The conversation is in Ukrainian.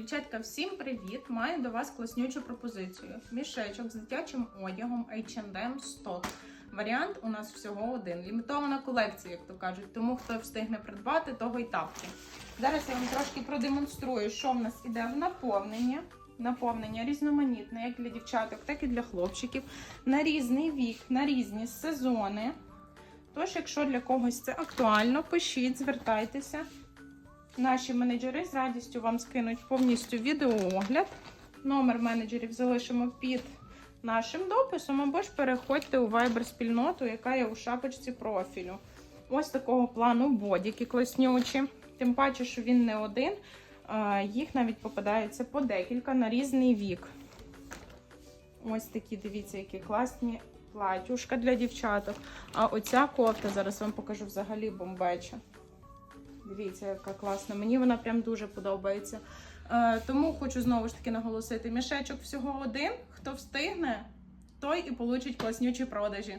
Дівчатка, всім привіт! Маю до вас класнючу пропозицію. Мішечок з дитячим одягом H&M Stock. Варіант у нас всього один. Лімітована колекція, як то кажуть. Тому хто встигне придбати, того й тапки. Зараз я вам трошки продемонструю, що в нас іде в наповнення. Наповнення різноманітне, як для дівчаток, так і для хлопчиків. На різний вік, на різні сезони. Тож, якщо для когось це актуально, пишіть, звертайтеся. Наші менеджери з радістю вам скинуть повністю відеоогляд. Номер менеджерів залишимо під нашим дописом, або ж переходьте у Viber спільноту, яка є у шапочці профілю. Ось такого плану бодіки класнючі. Тим паче, що він не один, їх навіть попадається по декілька на різний вік. Ось такі, дивіться, які класні платюшка для дівчаток. А оця кофта, зараз вам покажу взагалі бомбеча. Дивіться, яка класна. Мені вона прям дуже подобається. Е, тому хочу знову ж таки наголосити: мішечок всього один. Хто встигне, той і получить класнючі продажі.